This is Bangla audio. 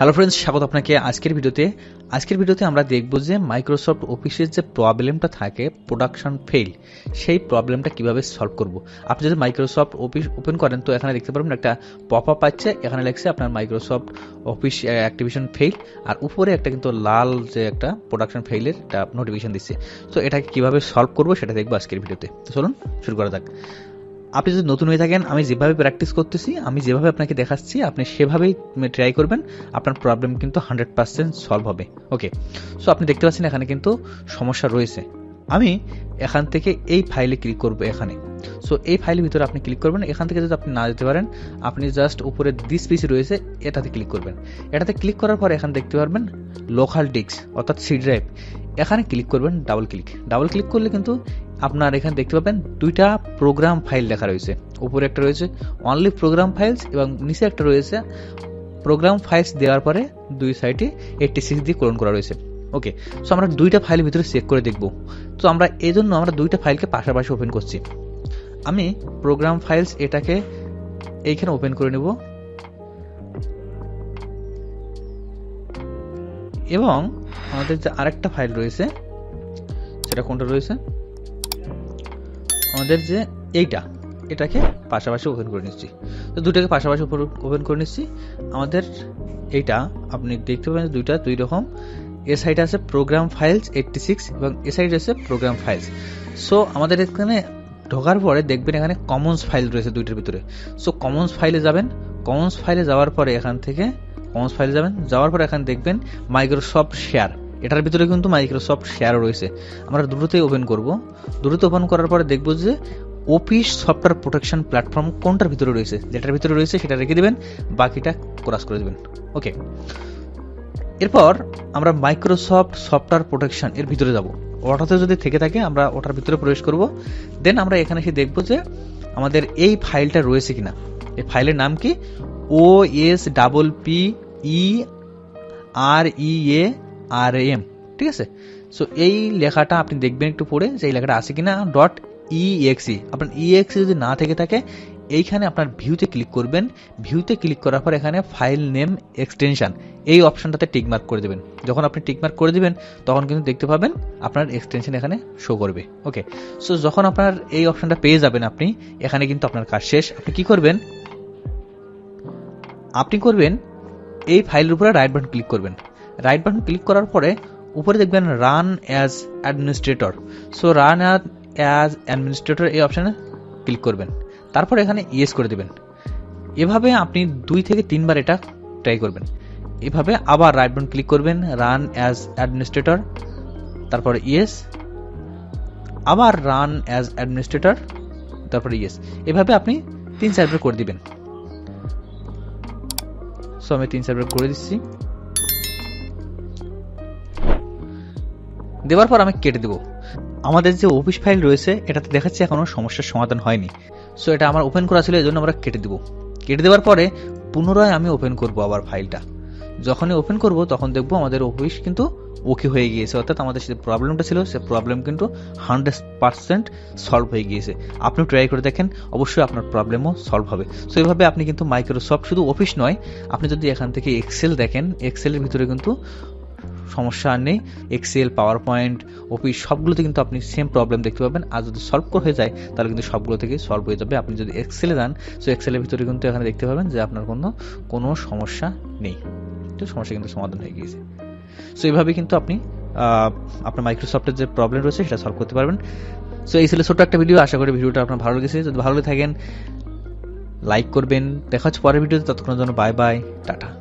হ্যালো ফ্রেন্ডস স্বাগত আপনাকে আজকের ভিডিওতে। আজকের ভিডিওতে আমরা দেখব যে মাইক্রোসফট অফিসের যে প্রবলেমটা থাকে প্রোডাকশন ফেল সেই প্রবলেমটা কীভাবে সলভ করব। আপনি যদি মাইক্রোসফট অফিস ওপেন করেন, তো এখানে দেখতে পারবেন একটা পপ আপ আছে। এখানে লেখছে আপনার মাইক্রোসফট অফিস অ্যাক্টিভিশন ফেল আর উপরে একটা কিন্তু লাল যে একটা প্রোডাকশন ফেইলের একটা নোটিফিকেশন দিচ্ছে। তো এটাকে কীভাবে সলভ করব, সেটা দেখব আজকের ভিডিওতে। তো চলুন, শুরু করা যাক। আপনি যদি নতুন হয়ে থাকেন, আমি যেভাবে প্র্যাকটিস করতেছি, আমি যেভাবে আপনাকে দেখাচ্ছি, আপনি সেভাবেই ট্রাই করবেন, আপনার প্রবলেম কিন্তু হান্ড্রেড পার্সেন্ট সলভ হবে। ওকে সো আপনি দেখতে পাচ্ছেন এখানে কিন্তু সমস্যা রয়েছে। আমি এখান থেকে এই ফাইলে ক্লিক করব এখানে। সো এই ফাইলের ভিতরে আপনি ক্লিক করবেন। এখান থেকে যদি আপনি না যেতে পারেন, আপনি জাস্ট উপরে দিস পিসি রয়েছে, এটাতে ক্লিক করবেন। এটাতে ক্লিক করার পর এখানে দেখতে পারবেন লোকাল ডিস্ক অর্থাৎ সি ড্রাইভ এখানে ক্লিক করবেন ডাবল ক্লিক ডাবল ক্লিক করলে কিন্তু আপনার এখানে দেখতে পাবেন দুইটা প্রোগ্রাম ফাইল লেখা রয়েছে। উপরে একটা রয়েছে অনলি প্রোগ্রাম ফাইলস এবং নিচে একটা রয়েছে প্রোগ্রাম ফাইলস দেওয়ার পরে দুই সাইডে এইটটি সিক্স দিয়ে কোলন করা রয়েছে। ওকে সো আমরা দুইটা ফাইলের ভিতরে চেক করে দেখব। তো আমরা এই জন্য আমরা দুইটা ফাইলকে পাশাপাশি ওপেন করছি। আমি প্রোগ্রাম ফাইলস এটাকে এইখানে ওপেন করে নেব। এবং আমাদের যে আরেকটা ফাইল রয়েছে, সেটা কোনটা রয়েছে? আমাদের যে এইটা, এটাকে পাশাপাশি ওপেন করে নিচ্ছি। তো দুটাকে পাশাপাশি ওপেন করে নিচ্ছি। আমাদের এইটা, আপনি দেখতে পাবেন দুইটা দুই রকম। এ সাইডে আছে প্রোগ্রাম ফাইলস এইটটি সিক্স এবং এ সাইডে আছে প্রোগ্রাম ফাইলস সো আমাদের এখানে ঢোকার পরে দেখবেন এখানে কমন্স ফাইল রয়েছে দুইটার ভিতরে। সো কমন্স ফাইলে যাবেন। কমন্স ফাইলে যাওয়ার পরে এখান থেকে কমন্স ফাইলে যাবেন। যাওয়ার পরে এখানে দেখবেন মাইক্রোসফট শেয়ার এটার ভিতরে কিন্তু মাইক্রোসফট শেয়ারও রয়েছে। আমরা দ্রুতই ওপেন করব। দ্রুত ওপেন করার পরে দেখব যে অফিস সফটওয়্যার প্রোটেকশন প্ল্যাটফর্ম কোনটার ভিতরে রয়েছে। যেটার ভিতরে রয়েছে সেটা রেখে দেবেন, বাকিটা ক্রাস করে দেবেন। ওকে এরপর আমরা মাইক্রোসফট সফটওয়্যার প্রোটেকশন এর ভিতরে যাব। ওটাতে যদি থেকে থাকে, আমরা ওটার ভিতরে প্রবেশ করব। দেন আমরা এখানে এসে দেখব যে আমাদের এই ফাইলটা রয়েছে কিনা। এই ফাইলের নাম কি? O S double P E R E A R M ঠিক আছে সো এই লেখাটা আপনি দেখবেন একটু পড়ে যে এই লেখাটা আছে কিনা ডট ইএক্সি আপনার ইএক্সি যদি না থেকে থাকে, এইখানে আপনার ভিউতে ক্লিক করবেন। ভিউতে ক্লিক করার পর এখানে ফাইল নেম এক্সটেনশন এই অপশনটাতে টিকমার্ক করে দেবেন। যখন আপনি টিকমার্ক করে দেবেন, তখন কিন্তু দেখতে পাবেন আপনার এক্সটেনশন এখানে শো করবে। ওকে সো যখন আপনার এই অপশনটা পেয়ে যাবেন আপনি, এখানে কিন্তু আপনার কাজ শেষ। আপনি কি করবেন? আপনি করবেন, এই ফাইলের উপরে রাইট বাটন ক্লিক করবেন। রাইট বাটন ক্লিক করার পরে উপরে দেখবেন run as administrator so run as administrator এই অপশানে ক্লিক করবেন। তারপর এখানে ইয়েস করে দেবেন। এভাবে আপনি দুই থেকে তিনবার এটা ট্রাই করবেন। এভাবে আবার রাইট বাটন ক্লিক করবেন রান অ্যাজ অ্যাডমিনিস্ট্রেটর তারপরে ইয়েস আবার রান অ্যাজ অ্যাডমিনিস্ট্রেটর তারপরে ইয়েস এভাবে আপনি তিন চারবার করে দিবেন। সো আমি তিন চারবার করে দিচ্ছি। দেওয়ার পর আমি কেটে দেবো। আমাদের যে অফিস ফাইল রয়েছে, এটাতে দেখাচ্ছে এখনও সমস্যার সমাধান হয়নি। সো এটা আমার ওপেন করা ছিল এই জন্য আমরা কেটে দেবো। কেটে দেওয়ার পরে পুনরায় আমি ওপেন করব আবার ফাইলটা যখনই ওপেন করব, তখন দেখব আমাদের অফিস কিন্তু ওকে হয়ে গিয়েছে। অর্থাৎ আমাদের যে প্রবলেমটা ছিল, সে প্রবলেম কিন্তু হান্ড্রেড পার্সেন্ট সলভ হয়ে গিয়েছে। আপনি ট্রাই করে দেখেন, অবশ্যই আপনার প্রবলেমও সলভ হবে। সো এইভাবে আপনি কিন্তু মাইক্রোসফট শুধু অফিস নয়, আপনি যদি এখান থেকে এক্সেল দেখেন এক্সেলের ভিতরে কিন্তু সমস্যা আর নেই এক্সেল পাওয়ার পয়েন্ট অফিস সবগুলোতে কিন্তু আপনি সেম প্রবলেম দেখতে পাবেন। আর যদি সলভ হয়ে যায়, তাহলে কিন্তু সবগুলো থেকে সলভ হয়ে যাবে। আপনি যদি এক্সেলে যান সো এক্সেলের ভিতরে কিন্তু এখানে দেখতে পাবেন যে আপনার কোনো কোনো সমস্যা নেই। তো সমস্যা কিন্তু সমাধান হয়ে গিয়েছে। সো এইভাবে কিন্তু আপনি আপনার মাইক্রোসফটের যে প্রবলেম রয়েছে, সেটা সলভ করতে পারবেন। সো এই ছিল ছোট্ট একটা ভিডিও আশা করি ভিডিওটা আপনার ভালো লেগেছে। যদি ভালো লেগে থাকেন লাইক করবেন। দেখা হচ্ছে পরের ভিডিওতে। ততক্ষণের জন্য বাই বাই টাটা।